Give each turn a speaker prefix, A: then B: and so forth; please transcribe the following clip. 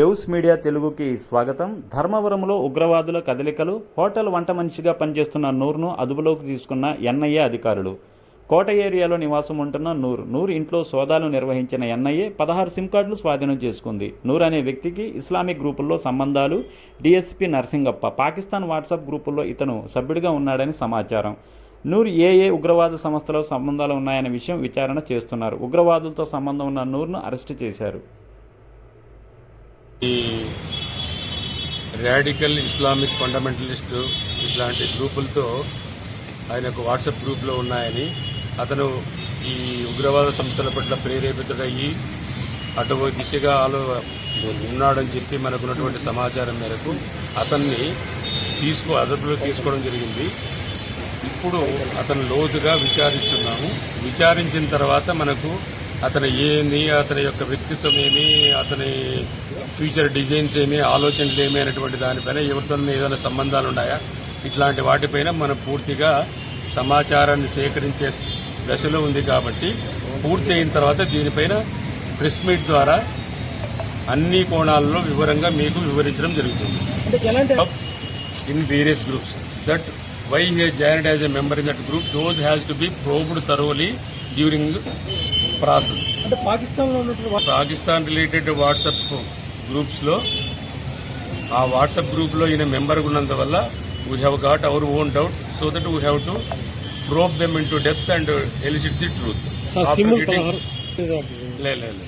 A: Waves media తెలుగుకి స్వాగతం. ధర్మవరంలో ఉగ్రవాదుల కదలికలు హోటల్ వంట మనిషిగా పనిచేస్తున్న నూర్ను అదుపులోకి తీసుకున్న ఎన్ఐఏ అధికారులు. కోట ఏరియాలో నివాసం ఉంటున్న నూర్ నూర్ ఇంట్లో సోదాలు నిర్వహించిన ఎన్ఐఏ పదహారు సిమ్ కార్డులు స్వాధీనం చేసుకుంది. నూర్ అనే వ్యక్తికి ఇస్లామిక్ గ్రూపుల్లో సంబంధాలు డీఎస్పీ నర్సింగప్ప పాకిస్తాన్ వాట్సాప్ గ్రూపుల్లో ఇతను సభ్యుడిగా ఉన్నాడని సమాచారం. నూర్ ఏ ఏ ఉగ్రవాద సంస్థలో సంబంధాలు ఉన్నాయనే విషయం విచారణ చేస్తున్నారు. ఉగ్రవాదులతో సంబంధం ఉన్న నూర్ను అరెస్టు చేశారు.
B: రాడికల్ ఇస్లామిక్ ఫండమెంటలిస్ట్ ఇట్లాంటి గ్రూపులతో ఆయన ఒక వాట్సాప్ గ్రూప్లో ఉన్నాయని అతను ఈ ఉగ్రవాద సంస్థల పట్ల ప్రేరేపితుడయ్యి అటు దిశగా ఆలో ఉన్నాడని చెప్పి మనకున్నటువంటి సమాచారం మేరకు అతన్ని తీసుకో అదుపులో తీసుకోవడం జరిగింది. ఇప్పుడు అతను లోతుగా విచారిస్తున్నాము. విచారించిన తర్వాత మనకు అతను ఏంది అతని యొక్క వ్యక్తిత్వం ఏమి అతని ఫ్యూచర్ డిజైన్స్ ఏమి ఆలోచనలు ఏమి అనేటువంటి దానిపైన ఎవరితో ఏదైనా సంబంధాలు ఉన్నాయా ఇట్లాంటి వాటిపైన మనం పూర్తిగా సమాచారాన్ని సేకరించే దశలో ఉంది కాబట్టి పూర్తి అయిన తర్వాత దీనిపైన ప్రెస్ మీట్ ద్వారా అన్ని కోణాలలో వివరంగా మీకు వివరించడం జరుగుతుంది in various groups. That why he has joined as a member in that group, those has to be probed thoroughly process.
C: అంటే పాకిస్తాన్లో ఉన్నటువంటి
B: పాకిస్తాన్ రిలేటెడ్ వాట్సాప్ గ్రూప్స్లో ఆ వాట్సాప్ గ్రూప్లో ఈయన మెంబర్ ఉన్నందువల్ల we have got our own doubt so that we have to probe them in to depth and elicit the truth
C: SIM పదహారు
B: లే లే లే.